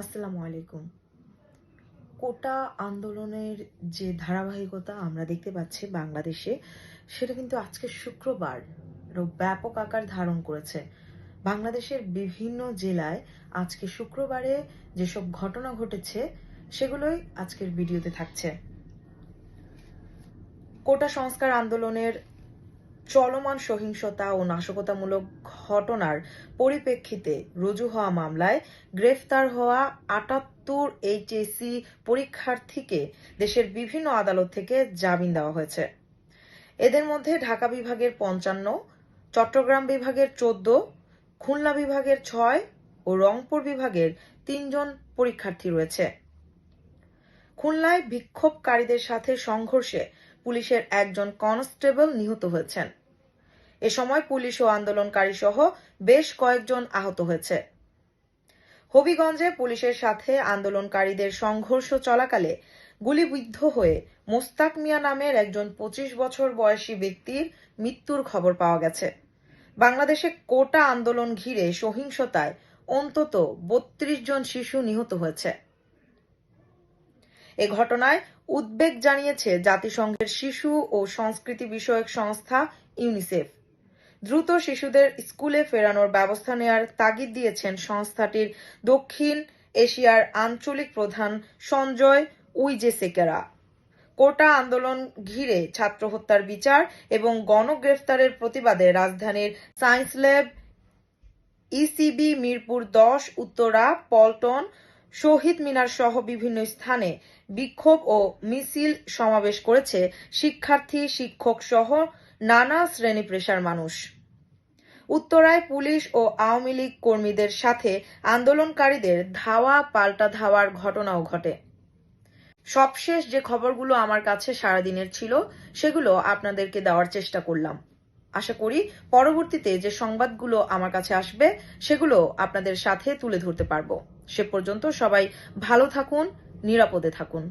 আসসালামু আলাইকুম। কোটা আন্দোলনের যে ধারাবাহিকতা আমরা দেখতে পাচ্ছি বাংলাদেশে, সেটা কিন্তু আজকে শুক্রবার ব্যাপক আকার ধারণ করেছে। বাংলাদেশের বিভিন্ন জেলায় আজকে শুক্রবারে যেসব ঘটনা ঘটেছে, সেগুলোই আজকের ভিডিওতে থাকছে। কোটা সংস্কার আন্দোলনের চলমান সহিংসতা ও নাশকতামূলক ঘটনার পরিপ্রেক্ষিতে রুজু হওয়া মামলায় গ্রেফতার হওয়া আটাত্তর এইচএসি পরীক্ষার্থীকে দেশের বিভিন্ন আদালত থেকে জামিন দেওয়া হয়েছে। এদের মধ্যে ঢাকা বিভাগের পঞ্চান্ন, চট্টগ্রাম বিভাগের চোদ্দ, খুলনা বিভাগের ছয় ও রংপুর বিভাগের তিনজন পরীক্ষার্থী রয়েছে। খুলনায় বিক্ষোভকারীদের সাথে সংঘর্ষে পুলিশের একজন কনস্টেবল নিহত হয়েছেন। এ সময় পুলিশ ও আন্দোলনকারী সহ বেশ কয়েকজন আহত হয়েছে। হবিগঞ্জে পুলিশের সাথে আন্দোলনকারীদের সংঘর্ষ চলাকালে গুলিবিদ্ধ হয়ে মোস্তাক মিয়া নামের একজন পঁচিশ বছর বয়সী ব্যক্তির মৃত্যুর খবর পাওয়া গেছে। বাংলাদেশে কোটা আন্দোলন ঘিরে সহিংসতায় অন্তত বত্রিশ জন শিশু নিহত হয়েছে। এ ঘটনায় উদ্বেগ জানিয়েছে জাতিসংঘের শিশু ও সংস্কৃতি বিষয়ক সংস্থা ইউনিসেফ। দ্রুত শিশুদের স্কুলে ফেরানোর ব্যবস্থা নেয়ার তাগিদ দিয়েছেন সংস্থাটির দক্ষিণ এশিয়ার আঞ্চলিক প্রধান সঞ্জয় উইজেসেকেরা। কোটা আন্দোলন ঘিরে ছাত্র হত্যার বিচার এবং গণগ্রেফতারের প্রতিবাদে রাজধানীর সায়েন্স ল্যাব, ইসিবি, মিরপুর দশ, উত্তরা, পল্টন শহীদ মিনার সহ বিভিন্ন স্থানে বিক্ষোভ ও মিছিল সমাবেশ করেছে শিক্ষার্থী, শিক্ষক সহ নানা শ্রেণি পেশার মানুষ। উত্তরায় পুলিশ ও আওয়ামী লীগ কর্মীদের সাথে আন্দোলনকারীদের ধাওয়া, পাল্টা ধাওয়ার ঘটনাও ঘটে। সবশেষ যে খবরগুলো আমার কাছে সারাদিনের ছিল, সেগুলো আপনাদেরকে দেওয়ার চেষ্টা করলাম। আশা করি পরবর্তীতে যে সংবাদগুলো আমার কাছে আসবে, সেগুলো আপনাদের সাথে তুলে ধরতে পারব। সে পর্যন্ত সবাই ভালো থাকুন নিরাপদে থাকুন।